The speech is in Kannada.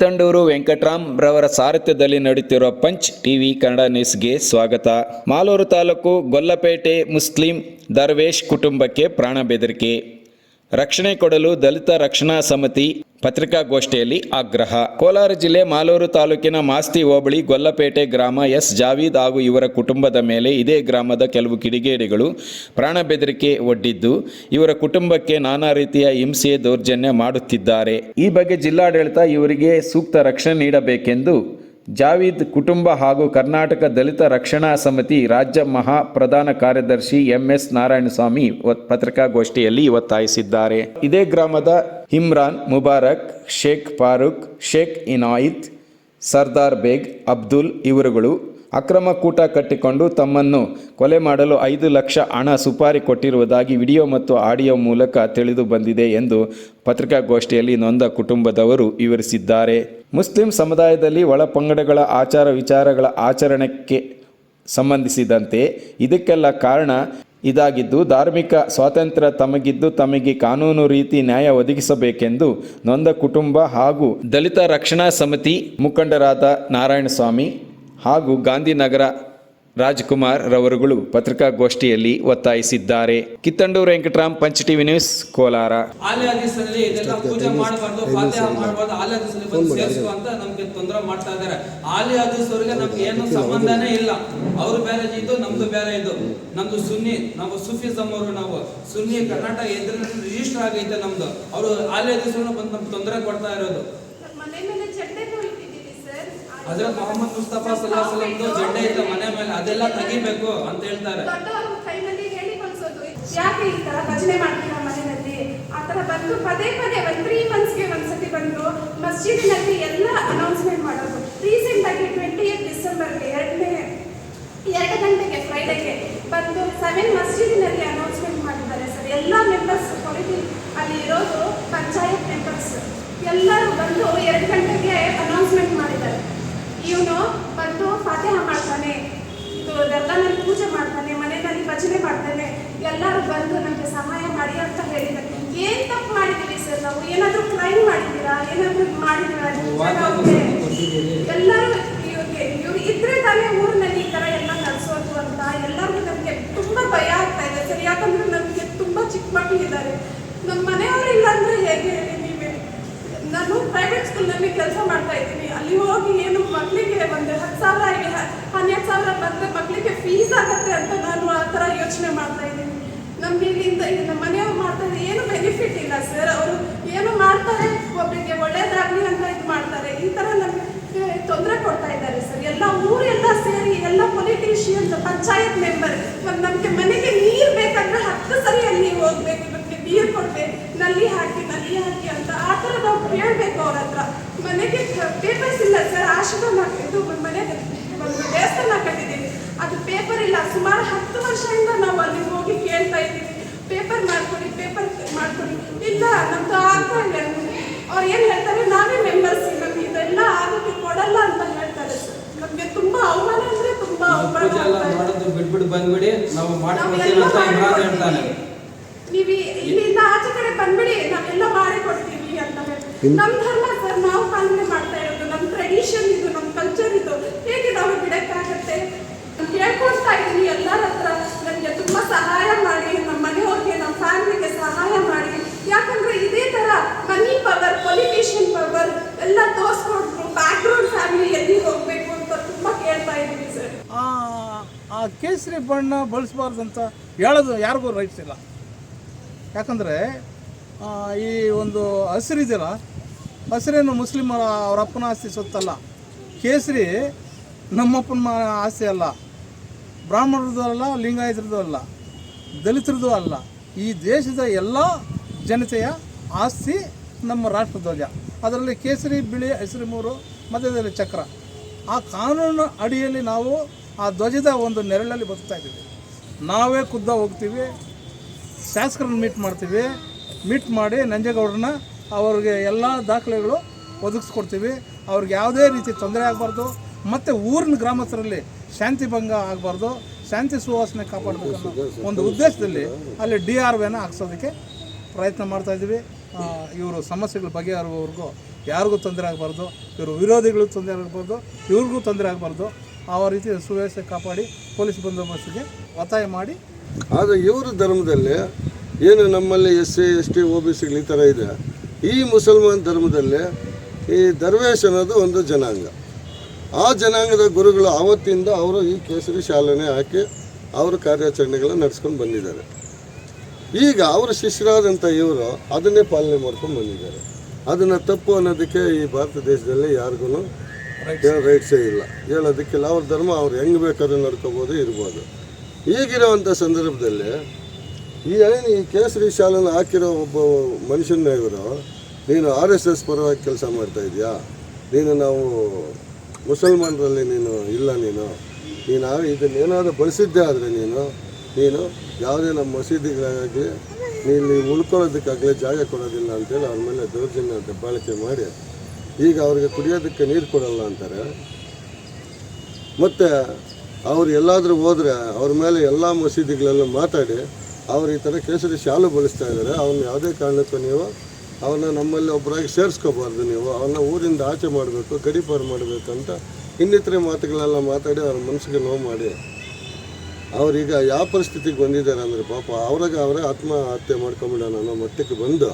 ಕಿತ್ತಂಡೂರು ವೆಂಕಟರಾಮ್ ರವರ ಸಾರಥ್ಯದಲ್ಲಿ ನಡೆಯುತ್ತಿರುವ ಪಂಚ್ ಟಿವಿ ಕನ್ನಡ ನ್ಯೂಸ್ಗೆ ಸ್ವಾಗತ. ಮಾಲೂರು ತಾಲೂಕು ಗೊಲ್ಲಪೇಟೆ ಮುಸ್ಲಿಂ ದರ್ವೇಶ್ ಕುಟುಂಬಕ್ಕೆ ಪ್ರಾಣ ಬೆದರಿಕೆ. ರಕ್ಷಣೆ ಕೊಡಲು ದಲಿತ ರಕ್ಷಣಾ ಸಮಿತಿ ಪತ್ರಿಕಾಗೋಷ್ಠಿಯಲ್ಲಿ ಆಗ್ರಹ. ಕೋಲಾರ ಜಿಲ್ಲೆ ಮಾಲೂರು ತಾಲೂಕಿನ ಮಾಸ್ತಿ ಹೋಬಳಿ ಗೊಲ್ಲಪೇಟೆ ಗ್ರಾಮ ಎಸ್ ಜಾವೀದ್ ಹಾಗೂ ಇವರ ಕುಟುಂಬದ ಮೇಲೆ ಇದೇ ಗ್ರಾಮದ ಕೆಲವು ಕಿಡಿಗೇಡಿಗಳು ಪ್ರಾಣ ಬೆದರಿಕೆ ಒಡ್ಡಿದ್ದು, ಇವರ ಕುಟುಂಬಕ್ಕೆ ನಾನಾ ರೀತಿಯ ಹಿಂಸೆ ದೌರ್ಜನ್ಯ ಮಾಡುತ್ತಿದ್ದಾರೆ. ಈ ಬಗ್ಗೆ ಜಿಲ್ಲಾಡಳಿತ ಇವರಿಗೆ ಸೂಕ್ತ ರಕ್ಷಣೆ ನೀಡಬೇಕೆಂದು ಜಾವೀದ್ ಕುಟುಂಬ ಹಾಗೂ ಕರ್ನಾಟಕ ದಲಿತ ರಕ್ಷಣಾ ಸಮಿತಿ ರಾಜ್ಯ ಮಹಾ ಪ್ರಧಾನ ಕಾರ್ಯದರ್ಶಿ ಎಂಎಸ್ ನಾರಾಯಣಸ್ವಾಮಿ ಒತ್- ಪತ್ರಿಕಾಗೋಷ್ಠಿಯಲ್ಲಿ ಒತ್ತಾಯಿಸಿದ್ದಾರೆ. ಇದೇ ಗ್ರಾಮದ ಇಮ್ರಾನ್ ಮುಬಾರಕ್, ಶೇಖ್ ಫಾರೂಕ್, ಶೇಖ್ ಇನಾಯಿತ್, ಸರ್ದಾರ್ ಬೇಗ್, ಅಬ್ದುಲ್ ಇವರುಗಳು ಅಕ್ರಮ ಕೂಟ ಕಟ್ಟಿಕೊಂಡು ತಮ್ಮನ್ನು ಕೊಲೆ ಮಾಡಲು ಐದು ಲಕ್ಷ ಹಣ ಸುಪಾರಿ ಕೊಟ್ಟಿರುವುದಾಗಿ ವಿಡಿಯೋ ಮತ್ತು ಆಡಿಯೋ ಮೂಲಕ ತಿಳಿದು ಬಂದಿದೆ ಎಂದು ಪತ್ರಿಕಾಗೋಷ್ಠಿಯಲ್ಲಿ ನೊಂದ ಕುಟುಂಬದವರು ವಿವರಿಸಿದ್ದಾರೆ. ಮುಸ್ಲಿಂ ಸಮುದಾಯದಲ್ಲಿ ಒಳ ಪಂಗಡಗಳ ಆಚಾರ ವಿಚಾರಗಳ ಆಚರಣೆಗೆ ಸಂಬಂಧಿಸಿದಂತೆ ಇದಕ್ಕೆಲ್ಲ ಕಾರಣ ಇದಾಗಿದ್ದು, ಧಾರ್ಮಿಕ ಸ್ವಾತಂತ್ರ್ಯ ತಮಗಿದ್ದು ತಮಗೆ ಕಾನೂನು ರೀತಿ ನ್ಯಾಯ ಒದಗಿಸಬೇಕೆಂದು ನೊಂದ ಕುಟುಂಬ ಹಾಗೂ ದಲಿತ ರಕ್ಷಣಾ ಸಮಿತಿ ಮುಖಂಡರಾದ ನಾರಾಯಣಸ್ವಾಮಿ ಹಾಗೂ ಗಾಂಧಿನಗರ ರಾಜ್ಕುಮಾರ್ ರವರುಗಳು ಪತ್ರಿಕಾಗೋಷ್ಠಿಯಲ್ಲಿ ಒತ್ತಾಯಿಸಿದ್ದಾರೆ. Kittandur Venkatram punch TV news Kolar. ತೊಂದರೆ ಮಾಡ್ತಾ ಇದ್ದಾರೆ. ಆಲಿ ಹದೀಸ್ ಅವರಿಗೆ ನಮ್ಗೆ ಏನು ಸಂಬಂಧನೇ ಇಲ್ಲ. ಅವ್ರು ಬೇರೆ ಇದು ನಮ್ದು ಬೇರೆ ಇದು. ನಮ್ದು ಸುನ್ನಿ ನಾವು ಸುಫಿಸಮ್ ಅವರು ನಾವು. ಸುನ್ನಿ ಕರ್ನಾಟಕ ಎದುರು ರಿಜಿಸ್ಟರ್ ಆಗೈತೆ ನಮ್ದು. ಅವರು ಆಲಿ ಹದೀಸ್ ಬಂದು ನಮ್ಗೆ ತೊಂದರೆ ಕೊಡ್ತಾ ಇರೋದು ಮನೆ ಮೇಲೆ ಜೆಂಡೆನೂ ಇಟ್ಟಿದ್ದೀವಿ ಸರ್ ಹಜರತ್ ಮೊಹಮ್ಮದ್ ಮುಸ್ತಫಾ ಸಲ್ಲಾ ಜೆಂಡೆ ಐತೆ ಮನೆ ಮೇಲೆ ಅದೆಲ್ಲ ತೆಗಿಬೇಕು ಅಂತ ಹೇಳ್ತಾರೆ. ಯಾಕೆ ಈ ತರ ಭಜನೆ ಮಾಡ್ತೀರಾ ಮನೆಯಲ್ಲಿ? ಆ ತರ ಬಂದು ಪದೇ ಪದೇ ಒಂದ್ ತ್ರೀ ಮಂತ್ಸ್ಗೆ ಒಂದ್ಸತಿ ಬಂದು ಮಸ್ಜಿದಿನಲ್ಲಿ ಎಲ್ಲ ಅನೌನ್ಸ್ಮೆಂಟ್ ಮಾಡೋದು. ರೀಸೆಂಟ್ ಆಗಿ ಟ್ವೆಂಟಿ ಏಟ್ ಡಿಸೆಂಬರ್ಗೆ ಎರಡನೇ ಎರಡು ಗಂಟೆಗೆ ಫ್ರೈಡೆಗೆ ಬಂದು ಸೆವೆನ್ ಮಸ್ಜಿದಿನಲ್ಲಿ ಅನೌನ್ಸ್ಮೆಂಟ್ ಮಾಡಿದ್ದಾರೆ ಸರ್. ಎಲ್ಲ ಮೆಂಬರ್ಸ್ ಕೊರಿಟಿ ಅಲ್ಲಿ ಇರೋದು ಪಂಚಾಯತ್ ಮೆಂಬರ್ಸ್ ಎಲ್ಲರೂ ಬಂದು ಎರಡು ಗಂಟೆಗೆ ಅನೌನ್ಸ್ಮೆಂಟ್ ಮಾಡಿದ್ದಾರೆ. ಇವನು ಬಂದು ಫಾತಿಹ ಮಾಡ್ತಾನೆ. ಇದು ದರ್ಗಾನಲ್ಲಿ ಪೂಜೆ ಮಾಡ್ತಾನೆ ಮನೆಯಲ್ಲಿ ಭಜನೆ ಮಾಡ್ತಾನೆ. ಎಲ್ಲರೂ ಬಂದು ನಮಗೆ ಸಹಾಯ ಮಾಡಿ ಅಂತ ಹೇಳಿದ್ದಾರೆ. ಏನ್ ತಪ್ಪು ಮಾಡಿದೀವಿ ಸರ್ ನಾವು? ಏನಾದ್ರೂ ಕ್ರೈಮ್ ಮಾಡಿದ್ದೀರಾ? ಏನಾದ್ರೂ ಮಾಡಿದ್ದೀರಾ? ಎಲ್ಲರೂ ಇವ್ರಿಗೆ ಇವ್ರು ಇದ್ರೆ ತಾನೇ ಊರಿನಲ್ಲಿ ಈ ತರ ಎಲ್ಲ ನಡೆಸೋದು ಅಂತ ಎಲ್ಲರಿಗೂ ನಮಗೆ ತುಂಬಾ ಭಯ ಆಗ್ತಾ ಇದೆ ಸರ್. ಯಾಕಂದ್ರೆ ನಮಗೆ ತುಂಬಾ ಚಿಕ್ಕ ಮಕ್ಕಳಿದ್ದಾರೆ ನಮ್ಮ ಮನೆಯವರು ಇಲ್ಲ ಅಂದ್ರೆ ಹೇಗೆ? ನಾನು ಪ್ರೈವೇಟ್ ಸ್ಕೂಲ್ನಲ್ಲಿ ಕೆಲಸ ಮಾಡ್ತಾ ಇದ್ದೀನಿ. ಅಲ್ಲಿ ಹೋಗಿ ಏನು ಮಕ್ಕಳಿಗೆ ಒಂದು ಹತ್ತು ಸಾವಿರ ಹನ್ನೆರಡು ಸಾವಿರ ಬಂದರೆ ಮಕ್ಕಳಿಗೆ ಫೀಸ್ ಆಗುತ್ತೆ ಅಂತ ನಾನು ಆ ಥರ ಯೋಚನೆ ಮಾಡ್ತಾ ಇದ್ದೀನಿ. ನಮ್ಗೆ ಇಲ್ಲಿಂದ ಇಲ್ಲಿ ನಮ್ಮ ಮನೆಯವ್ರು ಮಾಡ್ತಾರೆ ಏನು ಬೆನಿಫಿಟ್ ಇಲ್ಲ ಸರ್ ಅವರು ಏನು ಮಾಡ್ತಾರೆ? ಒಬ್ಬರಿಗೆ ಒಳ್ಳೇದಾಗಲಿ ಅಂತ ಇದು ಮಾಡ್ತಾರೆ. ಈ ಥರ ನಮಗೆ ತೊಂದರೆ ಕೊಡ್ತಾ ಇದ್ದಾರೆ ಸರ್ ಎಲ್ಲ ಊರೆಲ್ಲ ಸೇರಿ ಎಲ್ಲ ಪೊಲಿಟಿಷಿಯನ್ಸ್ ಪಂಚಾಯತ್ ಮೆಂಬರ್ ನಮಗೆ ಮನೆಗೆ ನೀರು ಬೇಕಂದ್ರೆ ಹತ್ತು ಸರಿ ಅಲ್ಲಿ ಹೋಗ್ಬೇಕು. ನೀರು ಕೊಟ್ಟೆ ನಲ್ಲಿ ಹಾಕಿ ನಲ್ಲಿ ಹಾಕಿ ಅಂತ ಆ ಥರ ನಾವು ಕೇಳಬೇಕು ಅವ್ರ ಹತ್ರ. ಮನೆಗೆ ಪೇಪರ್ಸ್ ಇಲ್ಲ ಸರ್ ಆಶ್ರಮ ಇದು ಮನೆಗೆ ಒಂದು ದೇವಸ್ಥಾನ ಕಟ್ಟಿದ್ದೀವಿ. ಅದು ಪೇಪರ್ ಇಲ್ಲ ಸುಮಾರು ಹತ್ತು ವರ್ಷದಿಂದ ನಾವು ಅಲ್ಲಿಗೆ ಹೋಗಿ ಕೇಳ್ತಾ ಇದ್ದೀವಿ. ಪೇಪರ್ ಮಾಡ್ಕೊಡಿ ಪೇಪರ್ ಮಾಡ್ಕೊಡಿ ಇಲ್ಲ ನಮ್ದು ಆಗ್ತಾ ಇಲ್ಲ. ಅವ್ರು ಏನು ಹೇಳ್ತಾರೆ ನಾವೇ ಮೆಂಬರ್ಸ್ ನಮ್ಗೆ ಇದೆಲ್ಲ ಆಗೋಕ್ಕೆ ಕೊಡಲ್ಲ ಅಂತ ಹೇಳ್ತಾರೆ ಸರ್. ನಮಗೆ ತುಂಬಾ ಅವಮಾನ ಅಂದ್ರೆ ತುಂಬಾ ಅವಮಾನ ಬಿಟ್ಬಿಟ್ಟು ಬಂದ್ಬಿಡಿ. ನಾವು ಮಾಡ್ಕೊಡ್ತೀವಿ ಅಂತ ಇಮ್ರಾನ್ ಹೇಳ್ತಾನೆ. ನೀವು ಇಲ್ಲಿಂದ ಆಚೆ ಕಡೆ ಬಂದ್ಬಿಡಿ ನಾವೆಲ್ಲ ಮಾಡಿ ಕೊಡ್ತೀವಿ ಅಂತ ಹೇಳಿ. ನಮ್ಮ ಧರ್ಮ ಸರ್ ನಾವು ಪಾಲನೆ ಮಾಡ್ತಾ ಇರೋದು ನಮ್ಮ ಟ್ರೆಡಿಷನ್ ಇದು ನಮ್ಮ ಕಲ್ಚರ್ ಇದು. ಹೇಗೆ ನಾವು ಬಿಡಕ್ಕಾಗತ್ತೆ? ಕೇಳ್ಕೊಳ್ತಾ ಇದ್ದೀನಿ ಎಲ್ಲರ ಹತ್ರ. ನನಗೆ ತುಂಬಾ ಸಹಾಯ ಮಾಡಿ ನಮ್ಮ ಮನೆಯವ್ರಿಗೆ ನಮ್ಮ ಫ್ಯಾಮಿಲಿಗೆ ಸಹಾಯ ಮಾಡಿ. ಯಾಕಂದ್ರೆ ಇದೇ ತರ ಮನಿ ಪವರ್ ಪೊಲಿಟಿಷಿಯನ್ ಪವರ್ ಎಲ್ಲ ತೋರಿಸ್ಕೊಟ್ರು ಬ್ಯಾಕ್ಗ್ರೌಂಡ್ ಫ್ಯಾಮಿಲಿ ಎಲ್ಲಿ ಹೋಗ್ಬೇಕು ಅಂತ ತುಂಬಾ ಕೇಳ್ತಾ ಇದ್ದೀನಿ ಸರ್. ಆ ಆ ಕೇಸರಿ ಬಣ್ಣ ಬಳಸಬಾರ್ದು ಅಂತ ಹೇಳೋದು ಯಾರಿಗೂ ರೈಟ್ಸ್ ಇಲ್ಲ. ಯಾಕಂದರೆ ಈ ಒಂದು ಹಸಿರಿದೆಯಲ್ಲ ಹಸಿರೇನು ಮುಸ್ಲಿಮರ ಅವರ ಅಪ್ಪನ ಆಸ್ತಿ ಸೊತ್ತಲ್ಲ ಕೇಸರಿ ನಮ್ಮಪ್ಪನ ಆಸ್ತಿ ಅಲ್ಲ. ಬ್ರಾಹ್ಮಣರದ್ದು ಅಲ್ಲ, ಲಿಂಗಾಯತರದ್ದು ಅಲ್ಲ, ದಲಿತರದ್ದು ಅಲ್ಲ. ಈ ದೇಶದ ಎಲ್ಲ ಜನತೆಯ ಆಸ್ತಿ ನಮ್ಮ ರಾಷ್ಟ್ರಧ್ವಜ. ಅದರಲ್ಲಿ ಕೇಸರಿ, ಬಿಳಿ, ಹಸಿರು ಮೂರು, ಮಧ್ಯದಲ್ಲಿ ಚಕ್ರ. ಆ ಕಾನೂನು ಅಡಿಯಲ್ಲಿ ನಾವು ಆ ಧ್ವಜದ ಒಂದು ನೆರಳಲ್ಲಿ ಬದುಕ್ತಾ ಇದ್ದೀವಿ. ನಾವೇ ಖುದ್ದ ಹೋಗ್ತೀವಿ ಶಾಸಕರನ್ನ ಮೀಟ್ ಮಾಡ್ತೀವಿ. ಮೀಟ್ ಮಾಡಿ ನಂಜೇಗೌಡರನ್ನ ಅವ್ರಿಗೆ ಎಲ್ಲ ದಾಖಲೆಗಳು ಒದಗಿಸ್ಕೊಡ್ತೀವಿ. ಅವ್ರಿಗೆ ಯಾವುದೇ ರೀತಿ ತೊಂದರೆ ಆಗಬಾರ್ದು. ಮತ್ತು ಊರಿನ ಗ್ರಾಮಸ್ಥರಲ್ಲಿ ಶಾಂತಿ ಭಂಗ ಆಗಬಾರ್ದು. ಶಾಂತಿ ಸುವಾಸನೆ ಕಾಪಾಡಬೇಕು ಒಂದು ಉದ್ದೇಶದಲ್ಲಿ ಅಲ್ಲಿ ಡಿ ಆರ್ ವಿನ ಹಾಕ್ಸೋದಕ್ಕೆ ಪ್ರಯತ್ನ ಮಾಡ್ತಾಯಿದ್ದೀವಿ ಇವರು ಸಮಸ್ಯೆಗಳು ಬಗೆಹರುವವರೆಗೂ ಯಾರಿಗೂ ತೊಂದರೆ ಆಗಬಾರ್ದು. ಇವರು ವಿರೋಧಿಗಳಿಗೂ ತೊಂದರೆ ಆಗಬಾರ್ದು. ಇವ್ರಿಗೂ ತೊಂದರೆ ಆಗಬಾರ್ದು. ಆ ರೀತಿ ಸುವ್ಯವಸ್ಥೆ ಕಾಪಾಡಿ ಪೊಲೀಸ್ ಬಂದೋಬಸ್ತಿಗೆ ಒತ್ತಾಯ ಮಾಡಿ ಆದರೆ ಇವರ ಧರ್ಮದಲ್ಲಿ ಏನು ನಮ್ಮಲ್ಲಿ S C S T O B ಸಿಗಳು ಈ ಥರ ಇದೆ. ಈ ಮುಸಲ್ಮಾನ್ ಧರ್ಮದಲ್ಲಿ ಈ ದರ್ವೇಶ್ ಅನ್ನೋದು ಒಂದು ಜನಾಂಗ. ಆ ಜನಾಂಗದ ಗುರುಗಳು ಆವತ್ತಿಂದ ಅವರು ಈ ಕೇಸರಿ ಶಾಲೆನೆ ಹಾಕಿ ಅವರ ಕಾರ್ಯಾಚರಣೆಗಳನ್ನ ನಡೆಸ್ಕೊಂಡು ಬಂದಿದ್ದಾರೆ. ಈಗ ಅವರ ಶಿಷ್ಯರಾದಂಥ ಇವರು ಅದನ್ನೇ ಪಾಲನೆ ಮಾಡ್ಕೊಂಡು ಬಂದಿದ್ದಾರೆ. ಅದನ್ನು ತಪ್ಪು ಅನ್ನೋದಕ್ಕೆ ಈ ಭಾರತ ದೇಶದಲ್ಲಿ ಯಾರಿಗೂ ರೈಟ್ಸೇ ಇಲ್ಲ. ಹೇಳೋದಕ್ಕಿಲ್ಲ. ಅವ್ರ ಧರ್ಮ ಅವ್ರು ಹೆಂಗೆ ಬೇಕಾದ್ರೂ ನಡ್ಕೋಬೋದು, ಇರ್ಬೋದು. ಈಗಿರೋವಂಥ ಸಂದರ್ಭದಲ್ಲಿ ಈ ಏನು ಈ ಕೇಸರಿ ಶಾಲನ್ನು ಹಾಕಿರೋ ಒಬ್ಬ ಮನುಷ್ಯನ ಇವರು, ನೀನು ಆರ್ ಎಸ್ ಎಸ್ ಪರವಾಗಿ ಕೆಲಸ ಮಾಡ್ತಾ ಇದೆಯಾ? ನೀನು ನಾವು ಮುಸಲ್ಮಾನರಲ್ಲಿ ನೀನು ಇಲ್ಲ ನೀನು. ನೀನು ಇದನ್ನು ಇದನ್ನೇನಾದರೂ ಬಳಸಿದ್ದೆ ಆದರೆ ನೀನು ನೀನು ಯಾವುದೇ ನಮ್ಮ ಮಸೀದಿಗಳಾಗಲಿ ನೀನು ಉಳ್ಕೊಳ್ಳೋದಕ್ಕಾಗಲಿ ಜಾಗ ಕೊಡೋದಿಲ್ಲ ಅಂತೇಳಿ ಅವ್ರ ಮೇಲೆ ದೌರ್ಜನ್ಯ ದಬ್ಬಾಳಿಕೆ ಮಾಡಿ, ಈಗ ಅವ್ರಿಗೆ ಕುಡಿಯೋದಕ್ಕೆ ನೀರು ಕೊಡಲ್ಲ ಅಂತಾರೆ. ಮತ್ತು ಅವ್ರು ಎಲ್ಲಾದರೂ ಹೋದರೆ ಅವ್ರ ಮೇಲೆ ಎಲ್ಲ ಮಸೀದಿಗಳೆಲ್ಲ ಮಾತಾಡಿ ಅವ್ರು ಈ ಥರ ಕೇಸರಿ ಶಾಲು ಬಳಸ್ತಾ ಇದ್ದಾರೆ ಅವ್ರನ್ನ ಯಾವುದೇ ಕಾರಣಕ್ಕೂ ನೀವು ಅವನ್ನ ನಮ್ಮಲ್ಲಿ ಒಬ್ಬರಾಗಿ ಸೇರಿಸ್ಕೋಬಾರ್ದು ನೀವು. ಅವ್ರನ್ನ ಊರಿಂದ ಆಚೆ ಮಾಡಬೇಕು ಗಡಿಪಾರು ಮಾಡಬೇಕು ಅಂತ ಇನ್ನಿತರೆ ಮಾತುಗಳೆಲ್ಲ ಮಾತಾಡಿ ಅವ್ರ ಮನಸ್ಸಿಗೆ ನೋವು ಮಾಡಿ. ಅವರೀಗ ಯಾವ ಪರಿಸ್ಥಿತಿಗೆ ಬಂದಿದ್ದಾರೆ ಅಂದರೆ ಪಾಪ ಅವ್ರಿಗೆ ಅವರೇ ಆತ್ಮಹತ್ಯೆ ಮಾಡ್ಕೊಂಬಿಡೋಣ ಅನ್ನೋ ಮಟ್ಟಕ್ಕೆ ಬಂದು